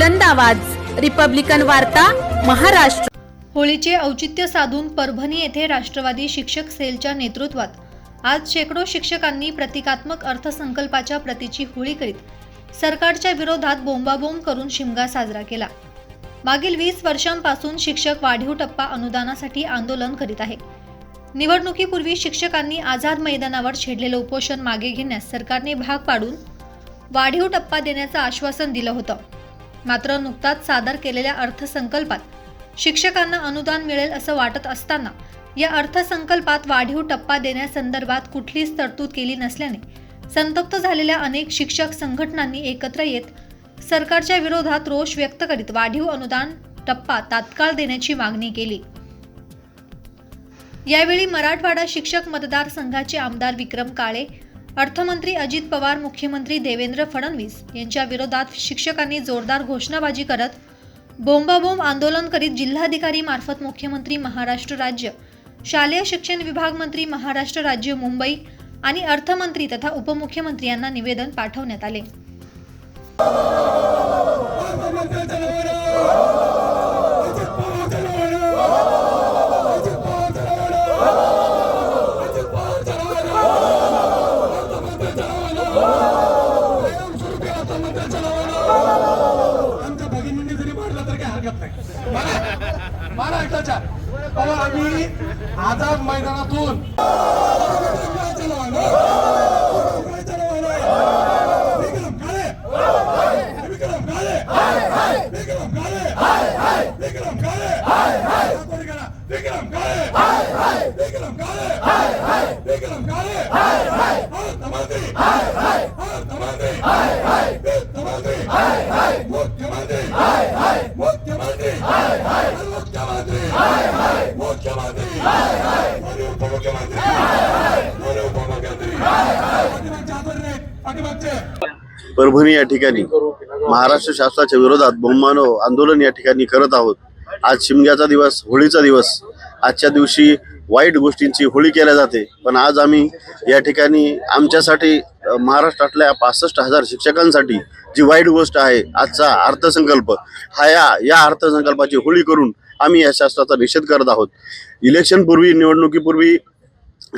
बुलंद आवाज. रिपब्लिकन वार्ता महाराष्ट्र. होळीचे औचित्य साधून परभणी येथे राष्ट्रवादी शिक्षक सेलच्या नेतृत्वात. आज शेकडो शिक्षकांनी प्रतिकात्मक अर्थसंकल्पाच्या प्रतीची होळी करीत सरकारच्या विरोधात बोंबाबोंब करून शिमगा साजरा केला. मागील वीस वर्षांपासून शिक्षक वाढीव टप्पा अनुदानासाठी आंदोलन करीत आहे. निवडणुकीपूर्वी शिक्षकांनी आझाद मैदानावर छेडलेलं उपोषण मागे घेण्यास सरकारने भाग पाडून वाढीव टप्पा देण्याचं आश्वासन दिलं होतं. मात्र नुकताच सादर केलेल्या अर्थसंकल्पात शिक्षकांना अनुदान मिळेल असं वाटत असताना या अर्थसंकल्पात वाढीव टप्पा देण्यासंदर्भात कुठलीच तरतूद केली नसल्याने संतप्त झालेल्या अनेक शिक्षक संघटनांनी एकत्र येत सरकारच्या विरोधात रोष व्यक्त करीत वाढीव अनुदान टप्पा तात्काळ देण्याची मागणी केली. यावेळी मराठवाडा शिक्षक मतदारसंघाचे आमदार विक्रम काळे अर्थमंत्री अजित पवार मुख्यमंत्री देवेंद्र फडणवीस यांच्या विरोधात शिक्षकांनी जोरदार घोषणाबाजी करत बोंबाबोंब आंदोलन करीत जिल्हाधिकारी मार्फत मुख्यमंत्री महाराष्ट्र राज्य शालेय शिक्षण विभाग मंत्री महाराष्ट्र राज्य मुंबई आणि अर्थमंत्री तथा उपमुख्यमंत्री यांना निवेदन पाठवण्यात आले. मला मला आम्ही आझाद मैदानातून काय चालवलं? काय चालवलं? विक्रम काळे विक्रम काळे विक्रम काळे विक्रम काळे कोणी करा? विक्रम काळे विक्रम काळे विक्रम काळे अर्थमंत्री अर्थमंत्री वित्तमंत्री मुख्यमंत्री मुख्यमंत्री मुख्यमंत्री मुख्यमंत्री आणि उपमुख्यमंत्री आणि उपमुख्यमंत्री पाठीमागचे आदरणीय पाठीमागचे परभणी या ठिकाणी महाराष्ट्र शासनाच्या विरोधात बहुमानव आंदोलन या ठिकाणी करत आहोत. आज शिमग्याचा दिवस होळीचा दिवस. आजच्या दिवशी वाईट गोष्टींची होळी केल्या जाते. पण आज आम्ही या ठिकाणी आमच्यासाठी महाराष्ट्रातल्या पासष्ट हजार शिक्षकांसाठी जी वाईट गोष्ट आहे आजचा अर्थसंकल्प हा या या अर्थसंकल्पाची होळी करून आम्ही या शास्त्राचा निषेध करत आहोत. इलेक्शनपूर्वी निवडणुकीपूर्वी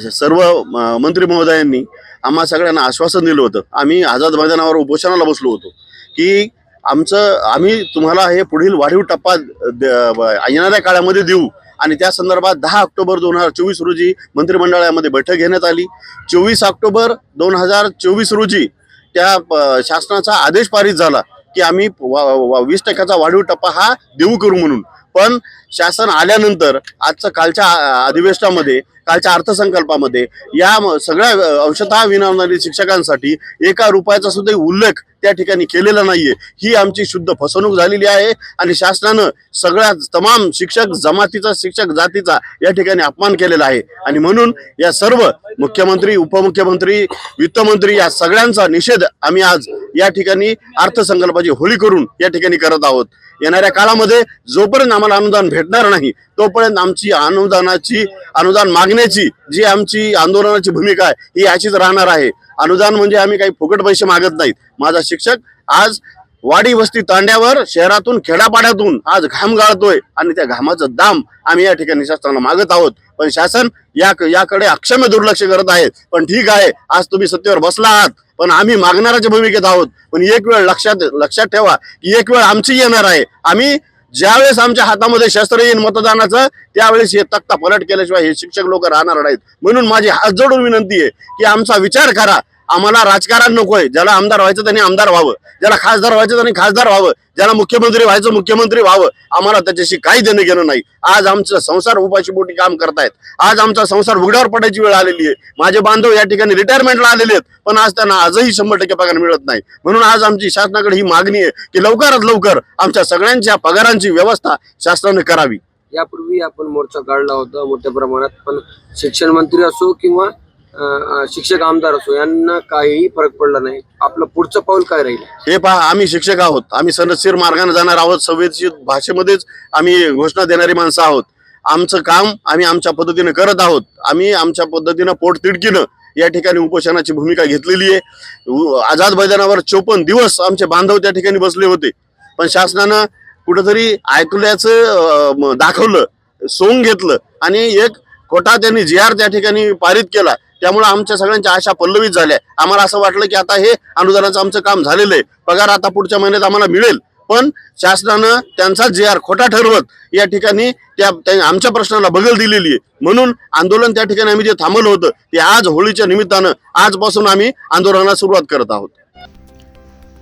सर्व म- मंत्री महोदयांनी आम्हा सगळ्यांना आश्वासन दिलं होतं. आम्ही आझाद मैदानावर उपोषणाला बसलो होतो की आमचं आम्ही तुम्हाला हे पुढील वाढीव टप्पा द- येणाऱ्या काळामध्ये देऊ. आणि त्या संदर्भात दहा ऑक्टोबर दोन हजार चोवीस रोजी मंत्रिमंडळामध्ये बैठक घेण्यात आली. चोवीस ऑक्टोबर दोन हजार चोवीस रोजी त्या शासनाचा आदेश पारित झाला की आम्ही वा- वा- वीस टक्क्याचा वाढीव टप्पा हा देऊ करू म्हणून. पण शासन आल्यानंतर आजचं कालच्या अधिवेशनामध्ये कालच्या अर्थसंकल्पामध्ये या सगळ्या अंशतः विनावणारी शिक्षकांसाठी एका रुपयाचा सुद्धा उल्लेख त्या ठिकाणी केलेला नाहीये. ही आमची शुद्ध फसवणूक झालेली आहे आणि शासनानं सगळ्या तमाम शिक्षक जमातीचा शिक्षक जातीचा या ठिकाणी अपमान केलेला आहे. आणि म्हणून या सर्व मुख्यमंत्री उपमुख्यमंत्री वित्तमंत्री या सगळ्यांचा निषेध आम्ही आज या ठिकाणी अर्थसंकल्पाची होळी करून या ठिकाणी करत आहोत. येणाऱ्या काळामध्ये जोपर्यंत आम्हाला अनुदान भेटणार नाही तोपर्यंत आमची अनुदानाची अनुदान मागण्याची जी आमची आंदोलनाची भूमिका आहे ही अशीच राहणार आहे. अनुदान म्हणजे आम्ही काही फुकट पैसे मागत नाहीत. माझा शिक्षक आज वाडी वस्ती तांड्यावर शहरातून खेडापाड्यातून आज घाम गाळतोय आणि त्या घामाचं दाम आम्ही या ठिकाणी शासनाला मागत आहोत. पण शासन या याकडे अक्षम्य दुर्लक्ष करत आहे. पण ठीक आहे आज तुम्ही सत्तेवर बसला आहात. पण आम्ही मागणाऱ्याच्या भूमिकेत आहोत. पण एक वेळ लक्षात लक्षात ठेवा की एक वेळ आमची येणार आहे. आम्ही ज्यावेळेस आमच्या हातामध्ये शस्त्र येईल मतदानाचं त्यावेळेस हे तक्ता पलट केल्याशिवाय हे शिक्षक लोक राहणार नाहीत. म्हणून माझी हात जोडून विनंती आहे की आमचा विचार करा. आम्हाला राजकारण नकोय. ज्याला आमदार व्हायचं त्यांनी आमदार व्हावं. ज्याला खासदार व्हायचं त्यांनी खासदार व्हावं. ज्याला मुख्यमंत्री व्हायचं मुख्यमंत्री व्हावं. आम्हाला त्याच्याशी काही देणं घेणं नाही. आज आमचं संसार उपाशी पोटी काम करतायत. आज आमचा संसार उघड्यावर पडायची वेळ आलेली आहे. माझे बांधव या ठिकाणी रिटायरमेंटला आलेले आहेत. पण आज त्यांना आजही शंभर टक्के पगार मिळत नाही. म्हणून आज आमची शासनाकडे ही मागणी आहे की लवकरात लवकर आमच्या सगळ्यांच्या पगारांची व्यवस्था शासनाने करावी. यापूर्वी आपण मोर्चा काढला होता मोठ्या प्रमाणात. पण शिक्षण मंत्री असो किंवा शिक्षक आमदार असो यांना काहीही फरक पडला नाही. आपलं पुढचं पाऊल काय राहील? हे पहा आम्ही शिक्षक आहोत. आम्ही सनदशीर मार्गाने जाणार आहोत. संवेदशील भाषेमध्येच आम्ही घोषणा देणारी माणसं आहोत. आमचं काम आम्ही आमच्या पद्धतीनं करत आहोत. आम्ही आमच्या पद्धतीनं पोटतिडकीनं या ठिकाणी उपोषणाची भूमिका घेतलेली आहे. आझाद मैदानावर चोपन्न दिवस आमचे बांधव त्या ठिकाणी बसले होते. पण शासनानं कुठंतरी ऐकल्याचं दाखवलं सोंग घेतलं आणि एक खोटा त्यांनी जी आर त्या ठिकाणी पारित केला. त्यामुळे आमच्या सगळ्यांच्या आशा पल्लवित झाल्या. आम्हाला असं वाटलं की आता हे अनुदानाचं आमचं काम झालेलं आहे. पगार आता पुढच्या महिन्यात आम्हाला मिळेल. पण शासनानं त्यांचा जे आर खोटा ठरवत या ठिकाणी त्या आमच्या प्रश्नाला बगल दिलेली आहे. म्हणून आंदोलन त्या ठिकाणी आम्ही जे थांबवलं होतं ते आज होळीच्या निमित्तानं आजपासून आम्ही आंदोलनाला सुरुवात करत आहोत.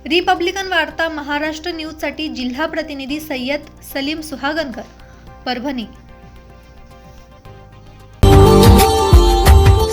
रिपब्लिकन वार्ता महाराष्ट्र न्यूजसाठी जिल्हा प्रतिनिधी सय्यद सलीम सुहागनकर परभणी.